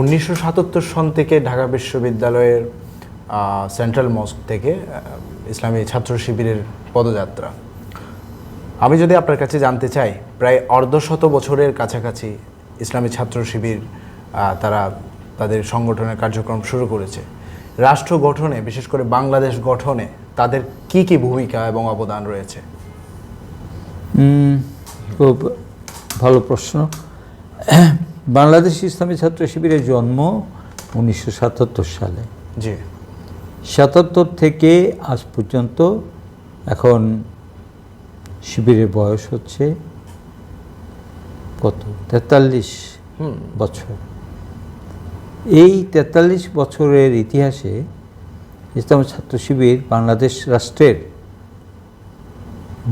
উনিশশো সাতাত্তর সন থেকে ঢাকা বিশ্ববিদ্যালয়ের সেন্ট্রাল মস্ক থেকে ইসলামী ছাত্র শিবিরের পদযাত্রা। আমি যদি আপনার কাছে জানতে চাই, প্রায় অর্ধশত বছরের কাছাকাছি ইসলামী ছাত্র শিবির তারা তাদের সংগঠনের কার্যক্রম শুরু করেছে। রাষ্ট্র গঠনে, বিশেষ করে বাংলাদেশ গঠনে, তাদের কি কি ভূমিকা এবং অবদান রয়েছে? খুব ভালো প্রশ্ন। বাংলাদেশ ইসলামী ছাত্র শিবিরের জন্ম উনিশশো সাতাত্তর সালে। জি। সাতাত্তর থেকে আজ পর্যন্ত এখন শিবিরের বয়স হচ্ছে কত? তেতাল্লিশ বছর। এই তেতাল্লিশ বছরের ইতিহাসে ইসলাম ছাত্র শিবির বাংলাদেশ রাষ্ট্রের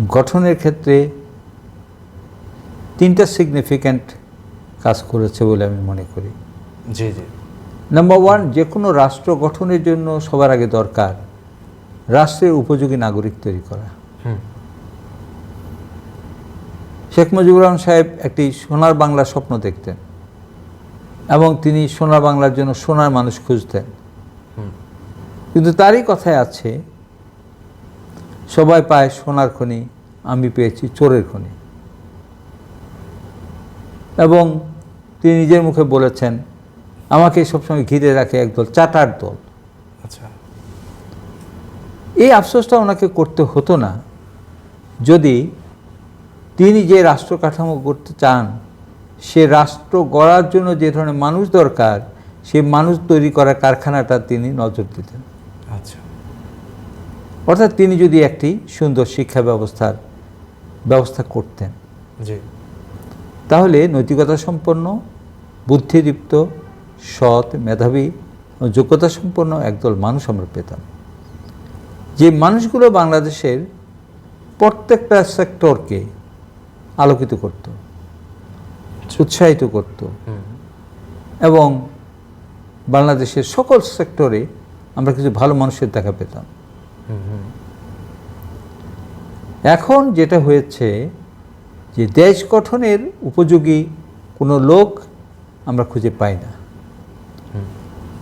গঠনের ক্ষেত্রে তিনটা সিগনিফিক্যান্ট কাজ করেছে বলে আমি মনে করি। জি জি। নাম্বার ওয়ান যে কোনো রাষ্ট্র গঠনের জন্য সবার আগে দরকার রাষ্ট্রের উপযোগী নাগরিক তৈরি করা। হুম। শেখ মুজিবুর রহমান সাহেব একটি সোনার বাংলার স্বপ্ন দেখতেন এবং তিনি সোনার বাংলার জন্য সোনার মানুষ খুঁজতেন। কিন্তু তারই কথায় আছে সবাই পায় সোনার খনি আমি পেয়েছি চোরের খনি। এবং তিনি নিজের মুখে বলেছেন আমাকে সবসময় ঘিরে রাখে একদল চাটার দল। আচ্ছা। এই আফসোসটা ওনাকে করতে হতো না। যদি তিনি যে রাষ্ট্র কাঠামো করতে চান সে রাষ্ট্র গড়ার জন্য যে ধরনের মানুষ দরকার সে মানুষ তৈরি করার কারখানাটা তিনি নজর দিতেন। আচ্ছা। অর্থাৎ তিনি যদি একটি সুন্দর শিক্ষা ব্যবস্থার ব্যবস্থা করতেন। জি। তাহলে নৈতিকতা সম্পন্ন বুদ্ধিদীপ্ত, সৎ মেধাবী যোগ্যতা সম্পন্ন একদল মানুষ আমরা পেতাম। যে মানুষগুলো বাংলাদেশের প্রত্যেকটা সেক্টরকে আলোকিত করত, উৎসাহিত করত এবং বাংলাদেশের সকল সেক্টরে আমরা কিছু ভালো মানুষের দেখা পেতাম। এখন যেটা হয়েছে যে দেশ গঠনের উপযোগী কোনো লোক আমরা খুঁজে পাই না।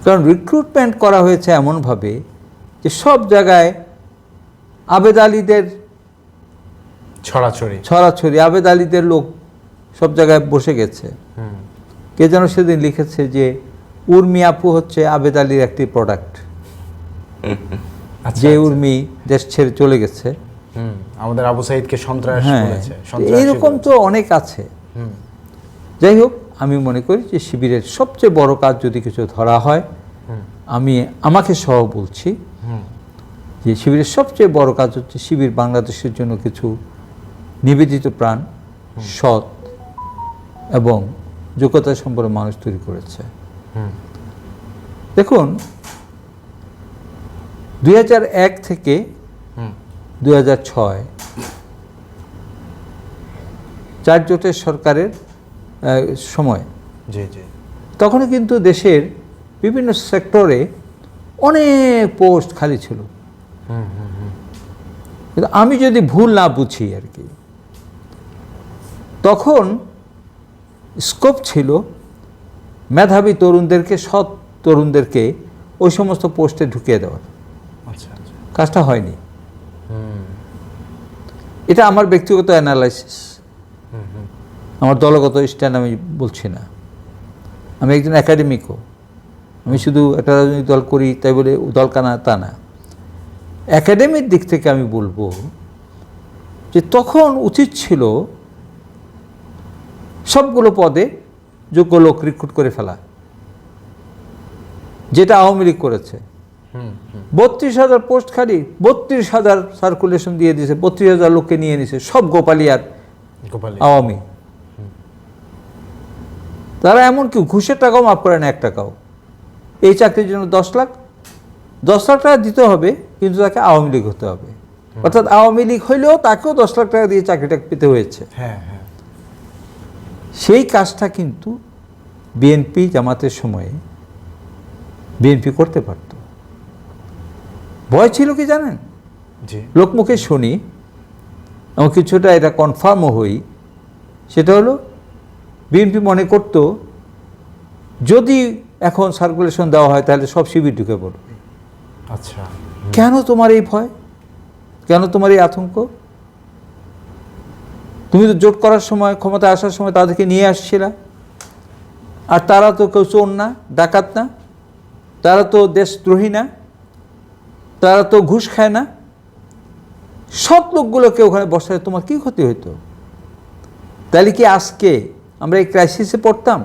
কারণ রিক্রুটমেন্ট করা হয়েছে এমনভাবে যে সব জায়গায় আবেদ আলীদের ছড়াছড়ি। ছড়াছড়ি আবেদ আলীদের লোক সব জায়গায় বসে গেছে। কে যেন সেদিন লিখেছে যে উর্মি আপু হচ্ছে আবেদ আলীর একটি প্রোডাক্ট আচ্ছা যে উর্মি দেশ ছেড়ে চলে গেছে। আমাদের আবু সাইদকে সন্ত্রাস হ্যাঁ এইরকম তো অনেক আছে। যাই হোক আমি মনে করি যে শিবিরের সবচেয়ে বড় কাজ যদি কিছু ধরা হয় আমি আমাকে সহ বলছি যে শিবিরের সবচেয়ে বড় কাজ হচ্ছে শিবির বাংলাদেশের জন্য কিছু নিবেদিত প্রাণ সৎ এবং যোগ্যতা সম্পন্ন মানুষ তৈরি করেছে। দেখুন দুই এক থেকে দুই চার জোটের সরকারের সময়। জি জি। তখনও কিন্তু দেশের বিভিন্ন সেক্টরে অনেক পোস্ট খালি ছিল। হুম হুম হুম। কিন্তু আমি যদি ভুল না বুঝি আর কি তখন স্কোপ ছিল মেধাবী তরুণদেরকে সৎ তরুণদেরকে ওই সমস্ত পোস্টে ঢুকিয়ে দেওয়ার। আচ্ছা আচ্ছা। কাজটা হয়নি। এটা আমার ব্যক্তিগত অ্যানালাইসিস। আমার দলগত স্ট্যান্ড আমি বলছি না। আমি একজন একাডেমিকও। আমি শুধু একটা রাজনৈতিক দল করি তাই বলে দল কানা তা না। একাডেমির দিক থেকে আমি বলব যে তখন উচিত ছিল সবগুলো পদে যোগ্য লোক রিক্রুট করে ফেলা যেটা আওয়ামী লীগ করেছে। বত্রিশ হাজার পোস্ট খালি বত্রিশ হাজার সার্কুলেশন দিয়ে দিয়েছে বত্রিশ হাজার লোককে নিয়ে নিছে সব গোপালিয়ার আওয়ামী। তারা এমন এমনকি ঘুষের টাকাও মাফ করে না এক টাকাও। এই চাকরির জন্য দশ লাখ। দশ লাখ টাকা দিতে হবে কিন্তু তাকে আওয়ামী লীগ হতে হবে। অর্থাৎ আওয়ামী লীগ হইলেও তাকেও দশ লাখ টাকা দিয়ে চাকরিটা পেতে হয়েছে। হ্যাঁ হ্যাঁ। সেই কাজটা কিন্তু বিএনপি জামাতের সময়ে বিএনপি করতে পারত। ভয় ছিল কি জানেন? লোকমুখে শুনি এবং কিছুটা এটা কনফার্মও হই সেটা হলো বিএনপি মনে করত যদি এখন সার্কুলেশন দেওয়া হয় তাহলে সব শিবির ঢুকে পড়বে। আচ্ছা। কেন তোমার এই ভয়? কেন তোমার এই আতঙ্ক? তুমি তো জোট করার সময় ক্ষমতা আসার সময় তাদেরকে নিয়ে আসছিলা। আর তারা তো কেউ চোর না ডাকাত না। তারা তো দেশদ্রোহী না। তারা তো ঘুষ খায় না। সব লোকগুলোকে ওখানে বসায় তোমার কি ক্ষতি হতো তাহলে কি আজকে আমরা এই ক্রাইসিসে পড়তাম।